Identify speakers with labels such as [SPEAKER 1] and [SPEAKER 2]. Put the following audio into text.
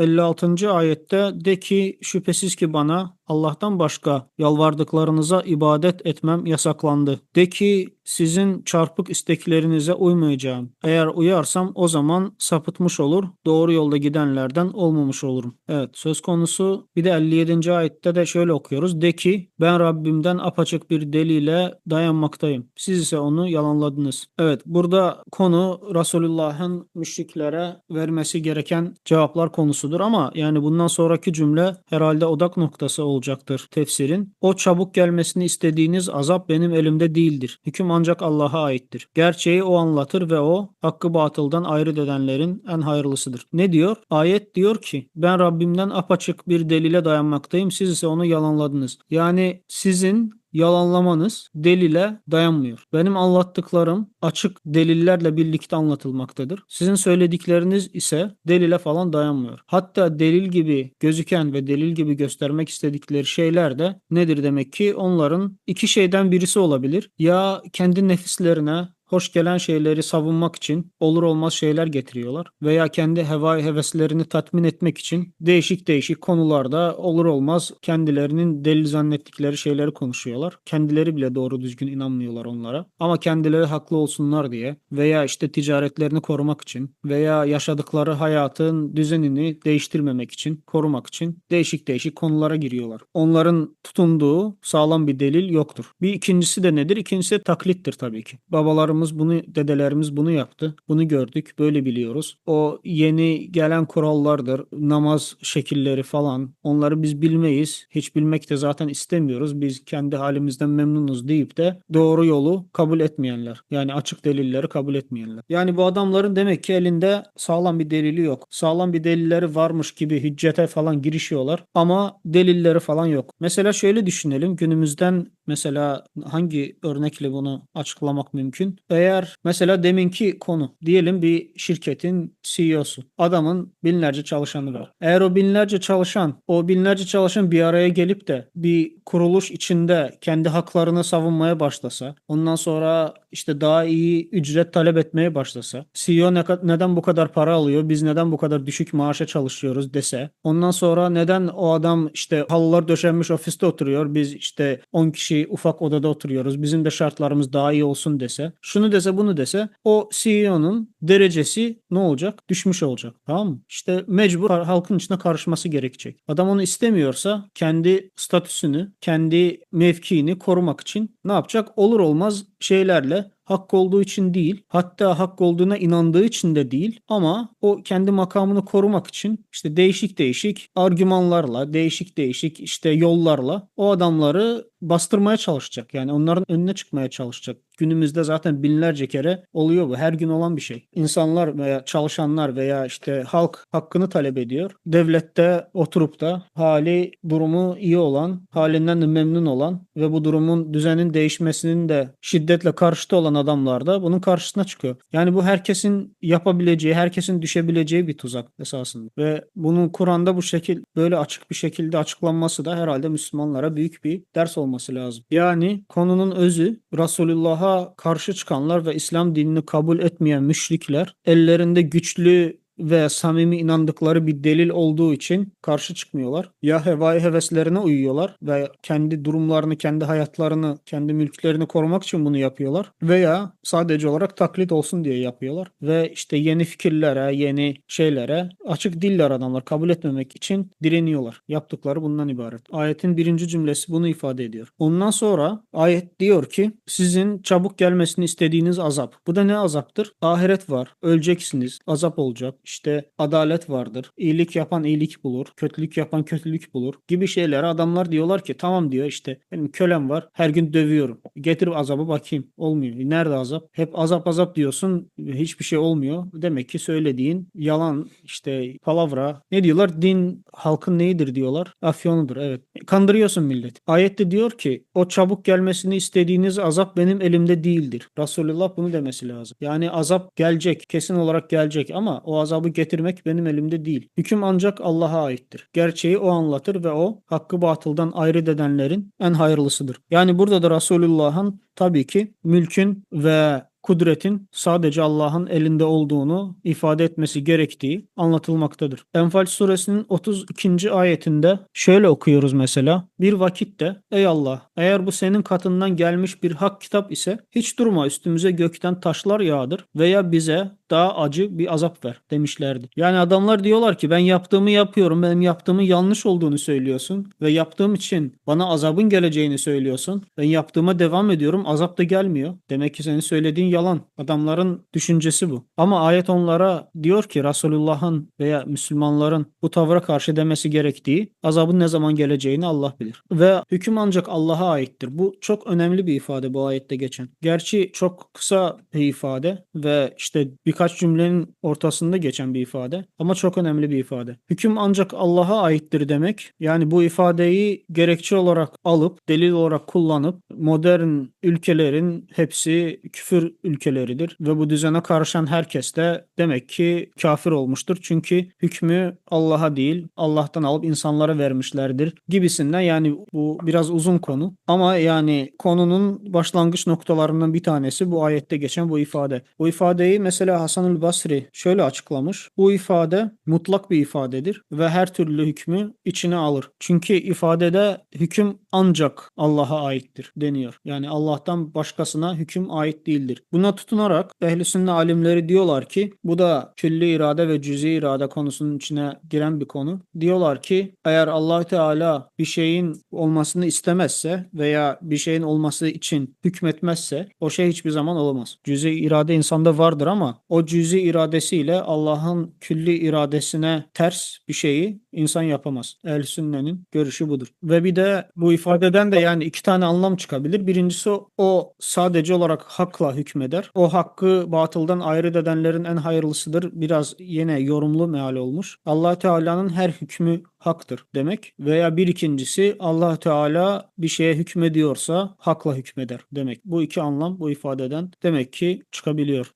[SPEAKER 1] 56. ayette de ki şüphesiz ki bana Allah'tan başka yalvardıklarınıza ibadet etmem yasaklandı. De ki sizin çarpık isteklerinize uymayacağım. Eğer uyarsam o zaman sapıtmış olur, doğru yolda gidenlerden olmamış olurum. Evet söz konusu bir de 57. ayette de şöyle okuyoruz. De ki ben Rabbimden apaçık bir deliyle dayanmaktayım. Siz ise onu yalanladınız. Evet burada konu Resulullah'ın müşriklere vermesi gereken cevaplar konusudur ama yani bundan sonraki cümle herhalde odak noktası olacaktır tefsirin. O çabuk gelmesini istediğiniz azap benim elimde değildir. Hüküm ancak Allah'a aittir. Gerçeği o anlatır ve o hakkı batıldan ayrı edenlerin en hayırlısıdır. Ne diyor? Ayet diyor ki ben Rabbimden apaçık bir delile dayanmaktayım siz ise onu yalanladınız. Yani sizin yalanlamanız delile dayanmıyor. Benim anlattıklarım açık delillerle birlikte anlatılmaktadır. Sizin söyledikleriniz ise delile falan dayanmıyor. Hatta delil gibi gözüken ve delil gibi göstermek istedikleri şeyler de nedir demek ki? Onların iki şeyden birisi olabilir. Ya kendi nefislerine hoş gelen şeyleri savunmak için olur olmaz şeyler getiriyorlar veya kendi heva heveslerini tatmin etmek için değişik değişik konularda olur olmaz kendilerinin delil zannettikleri şeyleri konuşuyorlar. Kendileri bile doğru düzgün inanmıyorlar onlara. Ama kendileri haklı olsunlar diye veya işte ticaretlerini korumak için veya yaşadıkları hayatın düzenini değiştirmemek için, korumak için değişik değişik konulara giriyorlar. Onların tutunduğu sağlam bir delil yoktur. Bir ikincisi de nedir? İkincisi de taklittir tabii ki. Babalarımız Babalarımız bunu, dedelerimiz bunu yaptı. Bunu gördük, böyle biliyoruz. O yeni gelen kurallardır, namaz şekilleri falan. Onları biz bilmeyiz. Hiç bilmek de zaten istemiyoruz. Biz kendi halimizden memnunuz deyip de doğru yolu kabul etmeyenler. Yani açık delilleri kabul etmeyenler. Yani bu adamların demek ki elinde sağlam bir delili yok. Sağlam bir delilleri varmış gibi hüccete falan girişiyorlar ama delilleri falan yok. Mesela şöyle düşünelim. Günümüzden mesela hangi örnekle bunu açıklamak mümkün? Eğer mesela deminki konu diyelim bir şirketin CEO'su. Adamın binlerce çalışanı var. Eğer o binlerce çalışan, o binlerce çalışan bir araya gelip de bir kuruluş içinde kendi haklarını savunmaya başlasa, ondan sonra işte daha iyi ücret talep etmeye başlasa, CEO ne, neden bu kadar para alıyor, biz neden bu kadar düşük maaşa çalışıyoruz dese, ondan sonra neden o adam işte halılar döşenmiş ofiste oturuyor, biz işte 10 kişi ufak odada oturuyoruz, bizim de şartlarımız daha iyi olsun dese, şunu dese bunu dese, o CEO'nun derecesi ne olacak? Düşmüş olacak. Tamam mı? İşte mecbur halkın içine karışması gerekecek. Adam onu istemiyorsa kendi statüsünü, kendi mevkiini korumak için ne yapacak? Olur olmaz şeylerle hak olduğu için değil, hatta hak olduğuna inandığı için de değil ama o kendi makamını korumak için işte değişik değişik argümanlarla, değişik değişik işte yollarla o adamları bastırmaya çalışacak. Yani onların önüne çıkmaya çalışacak. Günümüzde zaten binlerce kere oluyor bu. Her gün olan bir şey. İnsanlar veya çalışanlar veya işte halk hakkını talep ediyor. Devlette oturup da hali durumu iyi olan, halinden de memnun olan ve bu durumun düzenin değişmesinin de şiddetle karşıtı olan adamlar da bunun karşısına çıkıyor. Yani bu herkesin yapabileceği, herkesin düşebileceği bir tuzak esasında. Ve bunun Kur'an'da bu şekil böyle açık bir şekilde açıklanması da herhalde Müslümanlara büyük bir ders olması lazım. Yani konunun özü Resulullah'a karşı çıkanlar ve İslam dinini kabul etmeyen müşrikler ellerinde güçlü ve samimi inandıkları bir delil olduğu için karşı çıkmıyorlar. Ya hevai heveslerine uyuyorlar ve kendi durumlarını, kendi hayatlarını, kendi mülklerini korumak için bunu yapıyorlar. Veya sadece olarak taklit olsun diye yapıyorlar. Ve işte yeni fikirlere, yeni şeylere açık diller adamlar kabul etmemek için direniyorlar. Yaptıkları bundan ibaret. Ayetin birinci cümlesi bunu ifade ediyor. Ondan sonra ayet diyor ki sizin çabuk gelmesini istediğiniz azap. Bu da ne azaptır? Ahiret var. Öleceksiniz. Azap olacak işte adalet vardır. İyilik yapan iyilik bulur. Kötülük yapan kötülük bulur gibi şeyler adamlar diyorlar ki tamam diyor işte benim kölem var her gün dövüyorum. Getir azabı bakayım. Olmuyor. Nerede azap? Hep azap azap diyorsun hiçbir şey olmuyor. Demek ki söylediğin yalan işte palavra. Ne diyorlar? Din halkın neyidir diyorlar. Afyonudur evet. Kandırıyorsun millet. Ayette diyor ki o çabuk gelmesini istediğiniz azap benim elimde değildir. Resulullah bunu demesi lazım. Yani azap gelecek. Kesin olarak gelecek ama o azap hesabı getirmek benim elimde değil. Hüküm ancak Allah'a aittir. Gerçeği o anlatır ve o hakkı batıldan ayrı edenlerin en hayırlısıdır. Yani burada da Resulullah'ın tabii ki mülkün ve kudretin sadece Allah'ın elinde olduğunu ifade etmesi gerektiği anlatılmaktadır. Enfal suresinin 32. ayetinde şöyle okuyoruz mesela. Bir vakitte ey Allah eğer bu senin katından gelmiş bir hak kitap ise hiç durma üstümüze gökten taşlar yağdır veya bize daha acı bir azap ver demişlerdi. Yani adamlar diyorlar ki ben yaptığımı yapıyorum. Benim yaptığımın yanlış olduğunu söylüyorsun ve yaptığım için bana azabın geleceğini söylüyorsun. Ben yaptığıma devam ediyorum. Azap da gelmiyor. Demek ki senin söylediğin yalan. Adamların düşüncesi bu. Ama ayet onlara diyor ki Resulullah'ın veya Müslümanların bu tavra karşı demesi gerektiği azabın ne zaman geleceğini Allah bilir. Ve hüküm ancak Allah'a aittir. Bu çok önemli bir ifade bu ayette geçen. Gerçi çok kısa bir ifade ve işte birkaç cümlenin ortasında geçen bir ifade ama çok önemli bir ifade. Hüküm ancak Allah'a aittir demek. Yani bu ifadeyi gerekçe olarak alıp delil olarak kullanıp modern ülkelerin hepsi küfür ülkeleridir ve bu düzene karışan herkes de demek ki kafir olmuştur. Çünkü hükmü Allah'a değil Allah'tan alıp insanlara vermişlerdir gibisinden yani bu biraz uzun konu ama yani konunun başlangıç noktalarından bir tanesi bu ayette geçen bu ifade. Bu ifadeyi mesela Hasanül Basri şöyle açıklamış. Bu ifade mutlak bir ifadedir ve her türlü hükmü içine alır. Çünkü ifadede hüküm ancak Allah'a aittir deniyor. Yani Allah'tan başkasına hüküm ait değildir. Buna tutunarak ehl sünnet alimleri diyorlar ki bu da külli irade ve cüzi irade konusunun içine giren bir konu. Diyorlar ki eğer Allah Teala bir şeyin olmasını istemezse veya bir şeyin olması için hükmetmezse o şey hiçbir zaman olamaz. Cüzi irade insanda vardır ama o cüzi iradesiyle Allah'ın külli iradesine ters bir şeyi insan yapamaz. Ehl sünnenin görüşü budur. Ve bir de bu ifadeden de yani iki tane anlam çıkabilir. Birincisi o sadece olarak hakla hükmeder. O hakkı batıldan ayrı edenlerin en hayırlısıdır. Biraz yine yorumlu meal olmuş. Allah Teala'nın her hükmü haktır demek veya bir ikincisi Allah Teala bir şeye hükmediyorsa hakla hükmeder demek. Bu iki anlam bu ifadeden demek ki çıkabiliyor.